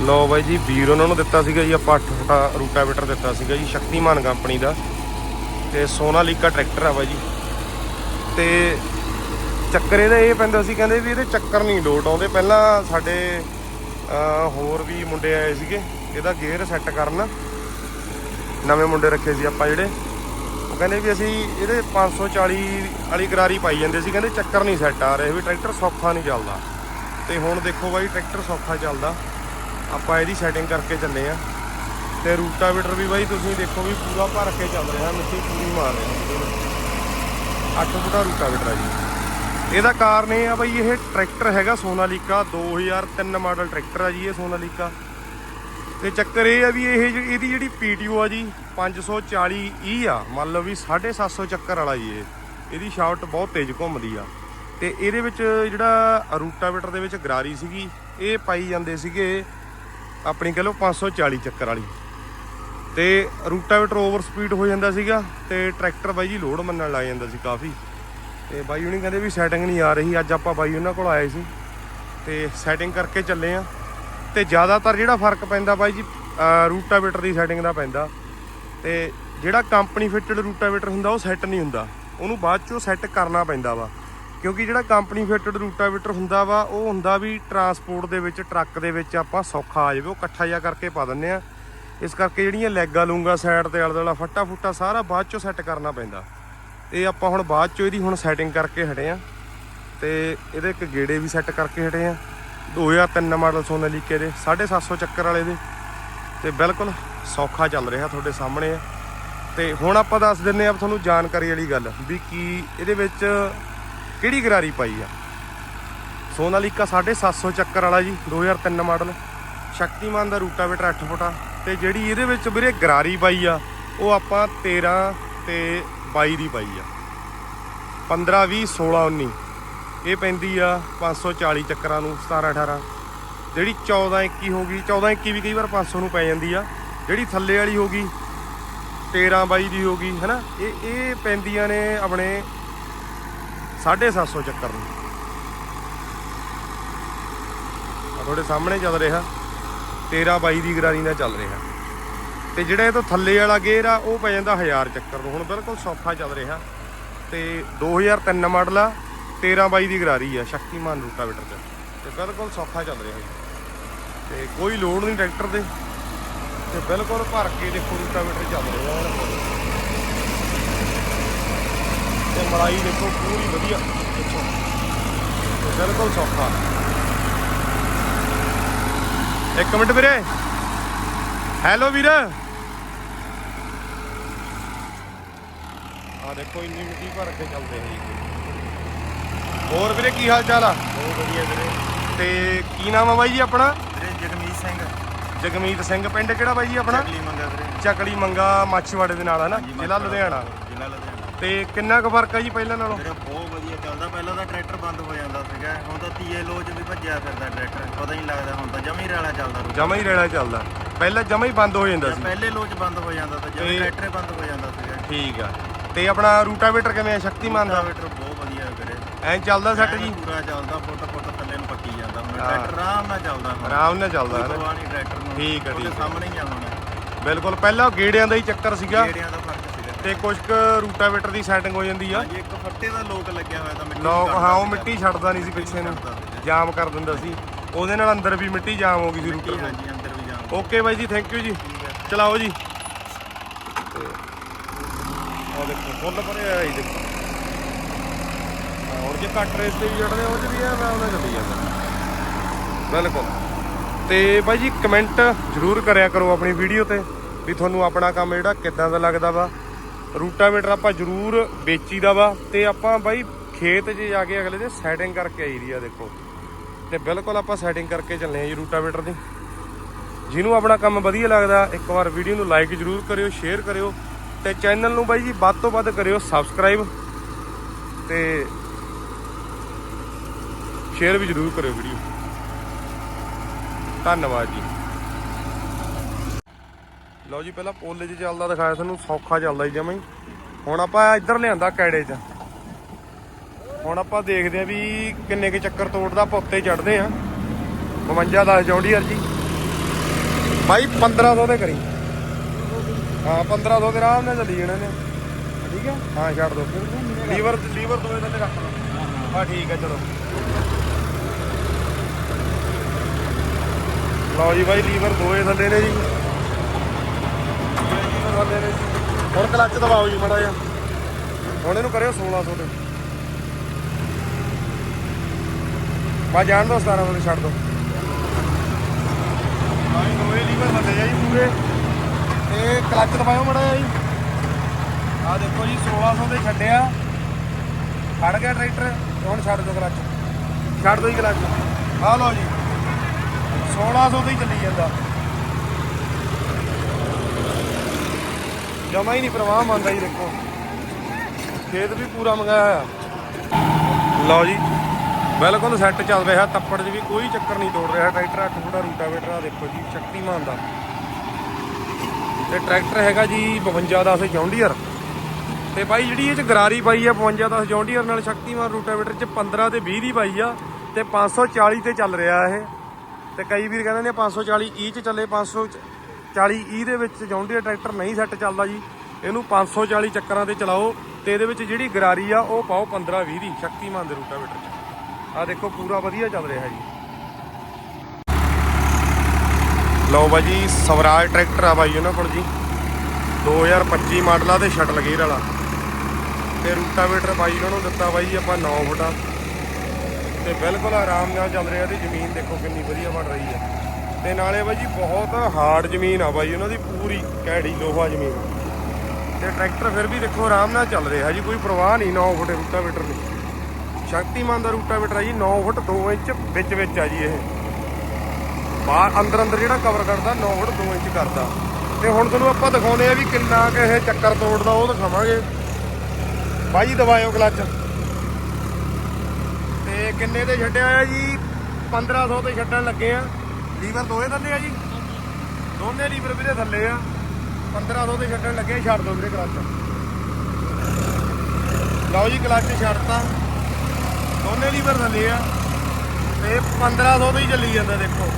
ਲਓ ਬਾਈ ਜੀ, ਵੀਰ ਉਹਨਾਂ ਨੂੰ ਦਿੱਤਾ ਸੀਗਾ ਜੀ, ਆਪਾਂ 8 ਫੁੱਟਾ ਰੂਟਾਵੇਟਰ ਦਿੱਤਾ ਸੀਗਾ ਜੀ, ਸ਼ਕਤੀਮਾਨ ਕੰਪਨੀ ਦਾ। ਤੇ ਸੋਨਾਲੀਕਾ ਟਰੈਕਟਰ ਆ ਬਾਈ ਜੀ। ਤੇ ਚੱਕਰ ਇਹਦਾ ਇਹ ਪੈਂਦਾ ਸੀ, ਕਹਿੰਦੇ ਵੀ ਇਹਦੇ ਚੱਕਰ ਨਹੀਂ ਲੋਟ ਆਉਂਦੇ। ਪਹਿਲਾਂ ਸਾਡੇ ਹੋਰ ਵੀ ਮੁੰਡੇ ਆਏ ਸੀਗੇ, ਇਹਦਾ ਗੇਅਰ ਸੈੱਟ ਕਰਨ। ਨਵੇਂ ਮੁੰਡੇ ਰੱਖੇ ਸੀ ਆਪਾਂ ਜਿਹੜੇ। ਉਹ ਕਹਿੰਦੇ ਵੀ ਅਸੀਂ ਇਹਦੇ 540 ਵਾਲੀ ਗਰਾਰੀ ਪਾਈ ਜਾਂਦੇ ਸੀ, ਕਹਿੰਦੇ ਚੱਕਰ ਨਹੀਂ ਸੈੱਟ ਆ ਰਹੇ, ਵੀ ਟਰੈਕਟਰ ਸੌਖਾ ਨਹੀਂ ਚੱਲਦਾ। ਤੇ ਹੁਣ ਦੇਖੋ ਬਾਈ, ਟਰੈਕਟਰ ਸੌਖਾ ਚੱਲਦਾ। ਆਪਾਂ ਇਹਦੀ ਸੈਟਿੰਗ ਕਰਕੇ ਚੱਲੇ ਆ ਤੇ ਰੂਟਾਵੇਟਰ ਵੀ ਬਾਈ ਤੁਸੀਂ ਦੇਖੋ ਵੀ ਪੂਰਾ ਭਰ ਕੇ ਚੱਲ ਰਿਹਾ, ਮਿੱਟੀ ਪੂਰੀ ਮਾਰ ਰਿਹਾ 8 ਫੁੱਟਾ ਰੂਟਾਵੇਟਰ ਆ ਜੀ। ਇਹਦਾ ਕਾਰਨ ਇਹ ਆ ਬਾਈ, ਇਹ ਟਰੈਕਟਰ ਹੈਗਾ ਸੋਨਾਲੀਕਾ 2003 ਮਾਡਲ ਟਰੈਕਟਰ ਆ ਜੀ ਇਹ ਸੋਨਾਲੀਕਾ। ਤੇ ਚੱਕਰ ਇਹ ਆ ਵੀ ਇਹ ਜਿਹੜੀ- ਇਹਦੀ ਜਿਹੜੀ ਪੀਟੀਓ ਆ ਜੀ 540 ਈ e ਆ। ਮੰਨ ਲਓ ਵੀ 750 ਚੱਕਰ ਵਾਲਾ ਜੀ ਇਹ। ਇਹਦੀ ਸ਼ਾਫਟ ਬਹੁਤ ਤੇਜ਼ ਘੁੰਮਦੀ ਆ। ਤੇ ਇਹਦੇ ਵਿੱਚ ਜਿਹੜਾ ਰੂਟਾਵੇਟਰ ਦੇ ਵਿੱਚ ਗਰਾਰੀ ਸੀਗੀ, ਇਹ ਪਾਈ ਜਾਂਦੇ ਸੀਗੇ ਆਪਣੀ ਕਹ ਲਓ 540 ਚੱਕਰ ਵਾਲੀ। ਤੇ ਰੂਟਾਵੇਟਰ ਓਵਰ ਸਪੀਡ ਹੋ ਜਾਂਦਾ ਸੀਗਾ ਤੇ ਟਰੈਕਟਰ ਬਾਈ ਜੀ ਲੋਡ ਮੰਨਣ ਲੱਗ ਜਾਂਦਾ ਸੀ ਕਾਫੀ। ਤੇ ਬਾਈ ਉਹਨੇ ਕਹਿੰਦੇ ਵੀ ਸੈਟਿੰਗ ਨਹੀਂ ਆ ਰਹੀ, ਅੱਜ ਆਪਾਂ ਬਾਈ ਉਹਨਾਂ ਕੋਲ ਆਏ ਸੀ। ਤੇ ਸੈਟਿੰਗ ਕਰਕੇ ਚੱਲੇ ਆ। ਤੇ ਜ਼ਿਆਦਾਤਰ ਜਿਹੜਾ ਫ਼ਰਕ ਪੈਂਦਾ ਬਾਈ ਜੀ ਰੂਟਾਵੇਟਰ ਦੀ ਸੈਟਿੰਗ ਦਾ ਪੈਂਦਾ। ਤੇ ਜਿਹੜਾ ਕੰਪਨੀ ਫਿਟਡ ਰੂਟਾਵੇਟਰ ਹੁੰਦਾ, ਉਹ ਸੈੱਟ ਨਹੀਂ ਹੁੰਦਾ। ਉਹਨੂੰ ਬਾਅਦ ਚੋਂ ਸੈੱਟ ਕਰਨਾ ਪੈਂਦਾ ਵਾ। ਕਿਉਂਕਿ ਜਿਹੜਾ ਕੰਪਨੀ ਫਿਟਡ ਰੂਟਾਵੇਟਰ ਹੁੰਦਾ ਵਾ, ਉਹ ਹੁੰਦਾ ਵੀ ਟਰਾਂਸਪੋਰਟ ਦੇ ਵਿੱਚ, ਟਰੱਕ ਦੇ ਵਿੱਚ ਆਪਾਂ ਸੌਖਾ ਆ ਜਾਵੇ, ਉਹ ਇਕੱਠਾ ਜਿਹਾ ਕਰਕੇ ਪਾ ਦਿੰਨੇ ਆ। ਇਸ ਕਰਕੇ ਜਿਹੜੀਆਂ ਲੈਗਾਂ ਲੂੰਗਾ ਸਾਈਡ ਤੇ ਆਲੇ ਦੁਆਲਾ ਫੱਟਾ ਫੁੱਟਾ ਸਾਰਾ ਬਾਅਦ ਚੋਂ ਸੈੱਟ ਕਰਨਾ ਪੈਂਦਾ। ਇਹ ਆਪਾਂ ਹੁਣ ਬਾਅਦ ਚੋਂ ਇਹਦੀ ਹੁਣ ਸੈਟਿੰਗ ਕਰਕੇ ਹਟੇ ਆ। ਤੇ ਇਹਦੇ ਇੱਕ ਗੇੜੇ ਵੀ ਸੈੱਟ ਕਰਕੇ ਹਟੇ ਆ। 2003 ਮਾਡਲ ਸੋਨਾਲੀਕੇ ਦੇ 750 ਚੱਕਰ ਵਾਲੇ ਦੇ। ਤੇ ਬਿਲਕੁਲ ਸੌਖਾ ਚੱਲ ਰਿਹਾ ਤੁਹਾਡੇ ਸਾਹਮਣੇ ਆ। ਤੇ ਹੁਣ ਆਪਾਂ ਦੱਸ ਦਿੰਨੇ ਆ ਤੁਹਾਨੂੰ ਜਾਣਕਾਰੀ ਵਾਲੀ ਗੱਲ, ਵੀ ਕੀ ਇਹਦੇ ਵਿੱਚ ਕਿਹੜੀ ਗਰਾਰੀ ਪਾਈ ਆ? ਸੋਨਾਲੀਕਾ 750 ਚੱਕਰ ਵਾਲਾ ਜੀ 2003 ਮਾਡਲ। ਸ਼ਕਤੀਮਾਨ ਦਾ ਰੂਟਾਵੇਟਰ 8 ਫੁੱਟਾ। ਤੇ ਜਿਹੜੀ ਇਹਦੇ ਵਿੱਚ ਵੀਰੇ ਗਰਾਰੀ ਪਾਈ ਆ, ਉਹ ਆਪਾਂ 13 ਤੇ 22 ਦੀ ਪਾਈ ਆ। 15 20 16 19 ਇਹ ਪੈਂਦੀ ਆ 540 ਚੱਕਰਾਂ ਨੂੰ 17 18 ਜਿਹੜੀ 14 21 ਹੋ ਗਈ 14 21 ਵੀ ਕਈ ਵਾਰ 500 ਨੂੰ ਪੈ ਜਾਂਦੀ ਆ। ਜਿਹੜੀ ਥੱਲੇ ਵਾਲੀ ਹੋ ਗਈ 13 22 ਦੀ ਹੋ ਗਈ, ਹੈਨਾ? ਇਹ ਇਹ ਪੈਂਦੀਆਂ ਨੇ ਆਪਣੇ 750 ਚੱਕਰ ਨੂੰ। ਆ ਤੁਹਾਡੇ ਸਾਹਮਣੇ ਚੱਲ ਰਿਹਾ। 13 22 ਦੀ ਗਰਾਰੀ ਨਾਲ ਚੱਲ ਰਿਹਾ। ਤੇ ਜਿਹੜਾ ਇਹ ਤੋਂ ਥੱਲੇ ਵਾਲਾ ਗੇਅਰ ਆ, ਉਹ ਪੈ ਜਾਂਦਾ 1000 ਚੱਕਰ ਨੂੰ। ਹੁਣ ਬਿਲਕੁਲ ਸੌਖਾ ਚੱਲ ਰਿਹਾ। ਤੇ 2003 ਮਾਡਲ ਆ 13 22 ਦੀ ਗਰਾਰੀ ਆ, ਸ਼ਕਤੀਮਾਨ ਰੂਟਾਵੇਟਰ 'ਚ ਤੇ ਬਿਲਕੁਲ ਸੌਖਾ ਚੱਲ ਰਿਹਾ। ਜੀ ਤੇ ਕੋਈ ਲੋਡ ਨਹੀਂ ਟਰੈਕਟਰ ਦੇ ਤੇ ਬਿਲਕੁਲ ਭਰ ਕੇ ਦੇਖੋ ਰੂਟਾਵੇਟਰ ਚੱਲ ਰਿਹਾ। ਹੁਣ ਮਲਾਈ ਦੇਖੋ ਪੂਰੀ ਵਧੀਆ। ਦੇਖੋ। ਬਿਲਕੁਲ ਸੌਖਾ। ਇੱਕ ਮਿੰਟ ਵੀਰੇ। ਹੈਲੋ ਵੀਰ। ਆ ਦੇਖੋ ਇੰਨੀ ਮਿੱਟੀ ਭਰ ਕੇ ਚੱਲਦੇ ਨੇ ਜੀ। ਹੋਰ ਵੀਰੇ ਕੀ ਹਾਲ ਚਾਲ ਆ? ਬਹੁਤ ਵਧੀਆ ਵੀਰੇ। ਤੇ ਕੀ ਨਾਮ ਆ ਬਾਈ ਜੀ ਆਪਣਾ? ਵੀਰੇ ਜਗਮੀਤ ਸਿੰਘ। ਜਗਮੀਤ ਸਿੰਘ। ਪਿੰਡ ਕਿਹੜਾ ਬਾਈ ਜੀ ਆਪਣਾ? ਚੱਕਲੀ ਮੰਗਾ ਵੀਰੇ। ਚੱਕਲੀ ਮੰਗਾ ਮਾਛੀਵਾੜੇ ਦੇ ਨਾਲ ਹੈ ਨਾ ਜ਼ਿਲ੍ਹਾ। ਲੁਧਿਆਣਾ। ਜ਼ਿਲ੍ਹਾ ਲੁਧਿਆਣਾ। ਤੇ ਕਿੰਨਾ ਕੁ ਫ਼ਰਕ ਆ ਜੀ ਪਹਿਲਾਂ ਨਾਲੋਂ? ਵੀਰੇ ਬਹੁਤ ਵਧੀਆ ਚੱਲਦਾ। ਪਹਿਲਾਂ ਤਾਂ ਟਰੈਕਟਰ ਬੰਦ ਹੋ ਜਾਂਦਾ ਸੀਗਾ। ਹੁਣ ਤਾਂ ਤੀਏ ਲੋ ਚ ਵੀ ਭੱਜਿਆ ਫਿਰਦਾ ਟਰੈਕਟਰ। ਪਤਾ ਹੀ ਨਹੀਂ ਲੱਗਦਾ ਹੁਣ ਤਾਂ ਜਮੀ ਰੈਲਾ ਚੱਲਦਾ ਰੂਟਾ। ਜਮਾ ਹੀ ਰੇੜਾ ਚੱਲਦਾ। ਪਹਿਲਾਂ ਜਮਾ ਹੀ ਬੰਦ ਹੋ ਜਾਂਦਾ ਸੀ। ਪਹਿਲੇ ਲੋ ਚ ਬੰਦ ਹੋ ਜਾਂਦਾ ਤਾਂ ਤੇ- ਜਮੀ ਟਰੈਕਟਰ ਹੀ ਬੰਦ ਹੋ ਜਾਂਦਾ ਸੀਗਾ। ਠੀਕ ਆ। ਤੇ ਆਪਣਾ ਰੂਟਾਵੇਟਰ ਕਿਵੇਂ ਆ? ਸ਼ਕਤੀਮਾਨ ਦਾ? ਰੂਟਾਵੇਟਰ ਬਹੁਤ ਵਧੀਆ ਵੀਰੇ। ਐਂ ਚੱਲਦਾ ਸੈੱਟ ਜੀ? ਪੂਰਾ ਚੱਲਦਾ ਫੁੱਟ ਫੁੱਟ ਥੱਲੇ ਨੂੰ ਪੱਟੀ ਜਾਂਦਾ। ਹੁਣ ਹਾਂ। ਟਰੈਕਟਰ ਆਰਾਮ ਨਾਲ ਚੱਲਦਾ ਹੁਣ। ਆਰਾਮ ਨਾਲ ਚੱਲਦਾ ਹੈ ਨਾ। ਪਰਵਾਹ ਨਹੀਂ ਟਰੈਕਟਰ ਨੂੰ। ਠੀਕ ਉਹਦੇ ਠੀਕ। ਸਾਹਮਣੇ ਹੀ ਆ ਹੁਣ। ਬਿਲਕੁਲ। ਪਹਿਲਾਂ ਗੇੜਿਆਂ ਦਾ ਹੀ ਚੱਕਰ ਸੀਗਾ। ਗੇੜਿਆਂ ਦਾ ਫ਼ਰਕ ਸੀਗਾ ਤੇ ਕੁਝ ਕੁ ਰੂਟਾਵੇਟਰ ਦੀ ਸੈਟਿੰਗ ਹੋ ਜਾਂਦੀ ਆ। ਹਾਂਜੀ ਇੱਕ ਫੱਟੇ ਦਾ ਲੋਕ ਲੱਗਿਆ ਹੋਇਆ ਤਾਂ ਮਿੱਟੀ ਲੋਕ ਕੱਢਦਾ ਹਾਂ ਉਹ ਸੀਗਾ। ਮਿੱਟੀ ਛੱਡਦਾ ਨਹੀਂ ਸੀ ਪਿੱਛੇ ਨੂੰ। ਛੱਡਦਾ ਸੀਗਾ। ਜਾਮ ਕਰ ਦਿੰਦਾ ਸੀ। ਉਹਦੇ ਨਾਲ ਅੰਦਰ ਵੀ ਮਿੱਟੀ ਜਾਮ ਹੋ ਗਈ ਸੀ ਰੂਟਰ ਹਾਂਜੀ ਅੰਦਰ ਵੀ ਜਾਮ। ਓਕੇ ਬਾਈ ਜੀ ਥੈਂਕ ਯੂ ਜੀ। ਹੈ ਚਲਾਓ ਜੀ। ਉਹ ਦੇਖੋ ਫੁੱਲ ਭਰਿਆ ਹੋਇਆ ਜੀ ਦੇਖੋ। ਹਾਂ, ਹੁਣ ਜੇ ਕੱਟ ਰੇਸ ਤੇ ਵੀ ਜੜਦੇ ਉਹ ਚ ਵੀ ਆ ਮੈਂ ਉਹਨਾਂ ਚੱਲੀ ਜਾਂਦਾ। ਬਿਲਕੁਲ। ਤੇ ਬਾਈ ਜੀ ਕਮੈਂਟ ਜ਼ਰੂਰ ਕਰਿਆ ਕਰੋ ਆਪਣੀ ਵੀਡੀਓ ਤੇ ਵੀ ਤੁਹਾਨੂੰ ਆਪਣਾ ਕੰਮ ਜਿਹੜਾ ਕਿੱਦਾਂ ਦਾ ਲੱਗਦਾ ਵਾ। ਰੂਟਾਵੇਟਰ ਆਪਾਂ ਜ਼ਰੂਰ ਵੇਚੀਦਾ ਵਾ ਤੇ ਆਪਾਂ ਬਾਈ ਖੇਤ 'ਚ ਜਾ ਕੇ ਅਗਲੇ ਦੇ ਸੈਟਿੰਗ ਕਰਕੇ ਆਈ ਦੀ ਆ ਦੇਖੋ। ਤੇ ਬਿਲਕੁਲ ਆਪਾਂ ਸੈਟਿੰਗ ਕਰਕੇ ਚੱਲੇ ਆ ਜੀ ਰੂਟਾਵੇਟਰ ਦੀ। ਜਿਹਨੂੰ ਆਪਣਾ ਕੰਮ ਵਧੀਆ ਲੱਗਦਾ, ਇੱਕ ਵਾਰ ਵੀਡੀਓ ਨੂੰ ਲਾਈਕ ਜ਼ਰੂਰ ਕਰਿਓ ਸ਼ੇਅਰ ਕਰਿਓ ਤੇ ਚੈਨਲ ਨੂੰ ਬਾਈ ਜੀ ਵੱਧ ਤੋਂ ਵੱਧ ਕਰਿਓ ਸਬਸਕ੍ਰਾਈਬ ਤੇ ਸ਼ੇਅਰ ਵੀ ਜ਼ਰੂਰ ਕਰਿਓ ਵੀਡੀਓ ਧੰਨਵਾਦ ਜੀ। ਲਓ ਜੀ, ਪਹਿਲਾਂ ਪੋਲੇ 'ਚ ਚੱਲਦਾ ਦਿਖਾਇਆ ਤੁਹਾਨੂੰ, ਸੌਖਾ ਚੱਲਦਾ ਜੀ ਜਮਾਂ ਹੀ। ਹੁਣ ਆਪਾਂ ਇੱਧਰ ਲਿਆਂਦਾ ਕੈੜੇ 'ਚ। ਹੁਣ ਆਪਾਂ ਦੇਖਦੇ ਆ ਵੀ ਕਿੰਨੇ ਕੁ ਚੱਕਰ ਤੋੜਦਾ, ਆਪਾਂ ਉੱਤੇ ਚੜਦੇ ਆ 52 10 ਜੌਂਡੀਅਰ ਜੀ। ਬਾਈ 1500 ਦੇ ਕਰੀ। ਹਾਂ 1500 ਦੇ ਆਰਾਮ ਨਾਲ ਚੱਲੀ ਜਾਣੇ ਨੇ ਠੀਕ ਹੈ? ਹਾਂ, ਛੱਡ ਦੋ। ਲੀਵਰ ਲੀਵਰ ਦੋਏ ਥੱਲੇ ਰੱਖ ਲਓ ਹਾਂ, ਠੀਕ ਹੈ, ਚਲੋ। ਲਓ ਜੀ ਬਾਈ, ਲੀਵਰ ਦੋਏ ਥੱਲੇ ਨੇ ਜੀ। ਹੁਣ ਕਲੱਚ ਦਬਾਓ ਜੀ ਮੜਾ ਜਿਹਾ। ਹੁਣ ਇਹਨੂੰ ਕਰਿਓ 1600 ਤੇ। ਬਾ ਜਾਣ ਦੋ 1700 ਤੇ ਛੱਡ ਦੋ ਬਾਈ ਦੋਏ ਲੀਵਰ ਥੱਲੇ ਆ ਜੀ ਪੂਰੇ। ਤੇ ਕਲੱਚ ਦਬਾਓ ਮੜਾ ਜਿਹਾ ਜੀ। ਆ ਦੇਖੋ ਜੀ 1600 ਤੇ ਛੱਡਿਆ ਖੜ ਗਿਆ ਟਰੈਕਟਰ ਹੁਣ ਛੱਡ ਦੋ ਕਲੱਚ ਛੱਡ ਦੋ ਜੀ ਕਲੱਚ ਆ ਲਓ ਜੀ। 1600 ਤੇ ਹੀ ਚੱਲੀ ਜਾਂਦਾ। ਜਮਾ ਹੀ ਨਹੀਂ ਪ੍ਰਵਾਹ ਮੰਨਦਾ ਜੀ ਦੇਖੋ। ਖੇਤ ਵੀ ਪੂਰਾ ਮੰਗਾਇਆ ਹੋਇਆ। ਲਓ ਜੀ, ਬਿਲਕੁਲ ਸੈੱਟ ਚੱਲ ਰਿਹਾ, ਤੱਪੜ 'ਚ ਵੀ ਕੋਈ ਚੱਕਰ ਨਹੀਂ ਤੋੜ ਰਿਹਾ। ਟਰੈਕਟਰ ਅੱਠ ਫੁੱਟਾ ਰੂਟਾਵੇਟਰ ਆ ਦੇਖੋ ਜੀ, ਸ਼ਕਤੀਮਾਨ ਦਾ। ਤੇ ਟਰੈਕਟਰ ਹੈਗਾ ਜੀ 5210 ਜੌਂਡੀਅਰ ਤੇ ਬਾਈ ਜਿਹੜੀ ਇਹ ਚ ਗਰਾਰੀ ਪਾਈ ਆ 5210 ਜੌਂਡੀਅਰ ਨਾਲ ਸ਼ਕਤੀਮਾਨ ਰੂਟਾਵੇਟਰ ਚ 15 ਤੇ 20 ਦੀ ਪਾਈ ਆ ਤੇ 540 ਤੇ ਚੱਲ ਰਿਹਾ ਇਹ। ਤੇ ਕਈ ਵੀਰ ਕਹਿੰਦੇ ਨੇ 540 ਈ ਚ ਚੱਲੇ 540 ਈ ਦੇ ਵਿੱਚ ਜੌਂਡੀਅਰ ਟਰੈਕਟਰ ਨਹੀਂ ਸੈੱਟ ਚੱਲਦਾ ਜੀ। ਇਹਨੂੰ 540 ਚੱਕਰਾਂ ਤੇ ਚਲਾਓ ਤੇ ਇਹਦੇ ਵਿੱਚ ਜਿਹੜੀ ਗਰਾਰੀ ਆ, ਉਹ ਪਾਓ 15 20 ਦੀ, ਸ਼ਕਤੀਮਾਨ ਦੇ ਰੂਟਾਵੇਟਰ ਚ ਆ ਦੇਖੋ ਪੂਰਾ ਵਧੀਆ ਚੱਲ ਰਿਹਾ ਜੀ। ਲਓ ਬਾਜੀ ਸਵਰਾਜ ਟਰੈਕਟਰ ਆ ਬਾਈ ਉਹਨਾਂ ਕੋਲ ਜੀ। 2025 ਮਾਡਲ ਆ ਤੇ ਸ਼ਟਲ ਗੇਅਰ ਵਾਲਾ। ਤੇ ਰੂਟਾਵੇਟਰ ਬਾਈ ਉਹਨਾਂ ਨੂੰ ਦਿੱਤਾ ਬਾਈ ਆਪਾਂ 9 ਫੁੱਟਾ। ਤੇ ਬਿਲਕੁਲ ਆਰਾਮ ਨਾਲ ਚੱਲ ਰਿਹਾ ਤੇ ਜ਼ਮੀਨ ਦੇਖੋ ਕਿੰਨੀ ਵਧੀਆ ਬਣ ਰਹੀ ਹੈ ਤੇ ਨਾਲੇ ਬਾਈ ਜੀ ਬਹੁਤ ਹਾਰਡ ਜ਼ਮੀਨ ਆ ਬਾਈ, ਉਹਨਾਂ ਦੀ ਪੂਰੀ ਕੈੜੀ, ਲੋਹਾ ਜ਼ਮੀਨ। ਤੇ ਟਰੈਕਟਰ ਫਿਰ ਵੀ ਦੇਖੋ ਆਰਾਮ ਨਾਲ ਚੱਲ ਰਿਹਾ ਜੀ, ਕੋਈ ਪ੍ਰਵਾਹ ਨਹੀਂ 9 ਫੁੱਟ ਰੂਟਾਵੇਟਰ ਦੀ। ਸ਼ਕਤੀਮਾਨ ਦਾ ਰੂਟਾਵੇਟਰ ਆ ਜੀ 9 ਫੁੱਟ 2 ਇੰਚ ਵਿੱਚ ਵਿੱਚ ਆ ਜੀ ਇਹ। ਬਾਹਰ ਅੰਦਰ ਅੰਦਰ ਜਿਹੜਾ ਕਵਰ ਕਰਦਾ 9 ਫੁੱਟ 2 ਇੰਚ ਕਰਦਾ। ਤੇ ਹੁਣ ਤੁਹਾਨੂੰ ਆਪਾਂ ਦਿਖਾਉਨੇ ਆ ਵੀ ਕਿੰਨਾ ਕੁ ਇਹ ਚੱਕਰ ਤੋੜਦਾ, ਉਹ ਦਿਖਾਵਾਂਗੇ। ਬਾਈ, ਦਬਾਇਓ ਕਲੱਚ। ਤੇ ਕਿੰਨੇ ਤੇ ਛੱਡਿਆ ਆ ਜੀ? 1500 ਤੇ ਛੱਡਣ ਲੱਗੇ ਆ। ਲੀਵਰ ਦੋਏ ਥੱਲੇ ਆ ਜੀ। ਦੋਨੇ ਲੀਵਰ ਵੀਰੇ ਥੱਲੇ ਆ। 1500 ਤੇ ਛੱਡਣ ਲੱਗੇ ਛੱਡ ਦੋ ਵੀਰੇ ਕਲੱਚ ਲਓ ਜੀ ਕਲੱਚ ਛੱਡਤਾ। ਦੋਨੇ ਲੀਵਰ ਥੱਲੇ ਆ। ਤੇ 1500 ਤੇ ਹੀ ਚੱਲੀ ਜਾਂਦਾ ਦੇਖੋ।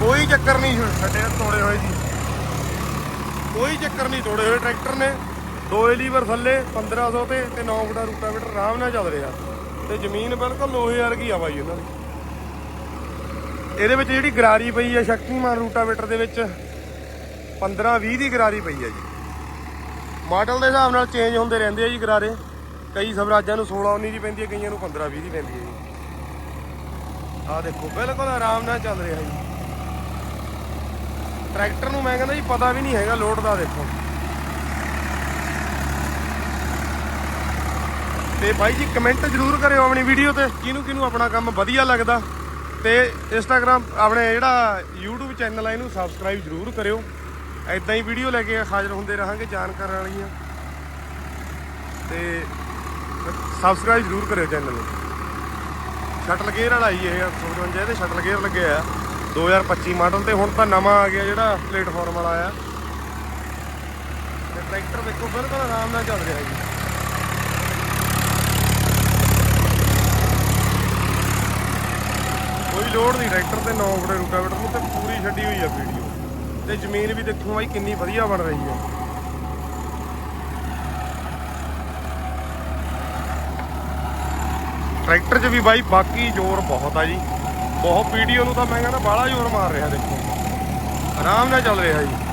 ਕੋਈ ਚੱਕਰ ਨਹੀਂ ਛੱਡੇ ਤੋੜੇ ਹੋਏ ਜੀ। ਕੋਈ ਚੱਕਰ ਨਹੀਂ ਤੋੜੇ ਹੋਏ ਟਰੈਕਟਰ ਨੇ। ਦੋਏ ਲੀਵਰ ਥੱਲੇ 1500 ਤੇ ਤੇ 9 ਫੁੱਟਾ ਰੂਟਾਵੇਟਰ ਆਰਾਮ ਨਾਲ ਚੱਲ ਰਿਹਾ। ਤੇ ਜ਼ਮੀਨ ਬਿਲਕੁਲ ਲੋਹੇ ਵਰਗੀ ਆ ਬਾਈ ਉਹਨਾਂ ਦੀ। ਇਹਦੇ ਵਿੱਚ ਜਿਹੜੀ ਗਰਾਰੀ ਪਈ ਆ ਸ਼ਕਤੀਮਾਨ ਰੂਟਾਵੇਟਰ ਦੇ ਵਿੱਚ 15 20 ਦੀ ਗਰਾਰੀ ਪਈ ਹੈ ਜੀ। ਮਾਡਲ ਦੇ ਹਿਸਾਬ ਨਾਲ ਚੇਂਜ ਹੁੰਦੇ ਰਹਿੰਦੇ ਆ ਜੀ ਗਰਾਰੇ। ਕਈ ਸਵਰਾਜਾਂ ਨੂੰ 16 19 ਦੀ ਪੈਂਦੀ ਹੈ ਕਈਆਂ ਨੂੰ 15 20 ਦੀ ਪੈਂਦੀ ਹੈ ਜੀ। ਆਹ ਦੇਖੋ, ਬਿਲਕੁਲ ਆਰਾਮ ਨਾਲ ਚੱਲ ਰਿਹਾ ਜੀ। ਟਰੈਕਟਰ ਨੂੰ ਮੈਂ ਕਹਿੰਦਾ ਜੀ ਪਤਾ ਵੀ ਨਹੀਂ ਹੈਗਾ, ਲੋਡ ਦਾ ਦੇਖੋ। ਤੇ ਬਾਈ ਜੀ ਕਮੈਂਟ ਜ਼ਰੂਰ ਕਰਿਓ ਆਪਣੀ ਵੀਡੀਓ ਤੇ ਕਿਹਨੂੰ ਕਿਹਨੂੰ ਆਪਣਾ ਕੰਮ ਵਧੀਆ ਲੱਗਦਾ। ਤੇ ਇੰਸਟਾਗ੍ਰam ਆਪਣੇ ਜਿਹੜਾ YouTube ਚੈਨਲ ਆ, ਇਹਨੂੰ ਸਬਸਕ੍ਰਾਈਬ ਜ਼ਰੂਰ ਕਰਿਓ। ਐਦਾਂ ਹੀ ਵੀਡੀਓ ਲੈ ਕੇ ਹਾਜ਼ਰ ਹੁੰਦੇ ਰਹਾਂਗੇ ਜਾਣਕਾਰੀ ਵਾਲੀਆਂ। ਤੇ ਸਬਸਕ੍ਰਾਈਬ ਜ਼ਰੂਰ ਕਰਿਓ ਚੈਨਲ ਨੂੰ। ਸ਼ਟਲ ਗੇਅਰ ਵਾਲਾ ਹੀ ਇਹ 55 ਇਹਦੇ ਸ਼ਟਲ ਗੇਅਰ ਲੱਗੇ ਆ। 2025 ਮਾਡਲ ਤੇ ਹੁਣ ਤਾਂ ਨਵਾਂ ਆ ਗਿਆ ਜਿਹੜਾ ਪਲੇਟਫਾਰਮ ਵਾਲਾ ਆ। ਤੇ ਟਰੈਕਟਰ ਦੇਖੋ, ਬਿਲਕੁਲ ਆਰਾਮ ਨਾਲ ਚੱਲ ਰਿਹਾ ਜੀ। ਕੋਈ ਲੋਡ ਨਹੀਂ, ਟਰੈਕਟਰ ਤੇ 9 ਫੁੱਟ ਰੂਟਾਵੇਟਰ ਨੂੰ ਤੇ ਪੂਰੀ ਛੱਡੀ ਹੋਈ ਆ ਵੀਡੀਓ ਤੇ ਜ਼ਮੀਨ ਵੀ ਦੇਖੋ ਬਾਈ, ਕਿੰਨੀ ਵਧੀਆ ਬਣ ਰਹੀ ਹੈ ਟਰੈਕਟਰ 'ਚ ਵੀ ਬਾਈ ਬਾਕੀ ਜ਼ੋਰ ਬਹੁਤ ਆ ਜੀ। ਬਹੁਤ ਵੀਡੀਓ ਨੂੰ ਤਾਂ ਮੈਂ ਕਹਿੰਦਾ ਬਾਹਲਾ ਜ਼ੋਰ ਮਾਰ ਰਿਹਾ ਦੇਖੋ। ਆਰਾਮ ਨਾਲ ਚੱਲ ਰਿਹਾ ਜੀ।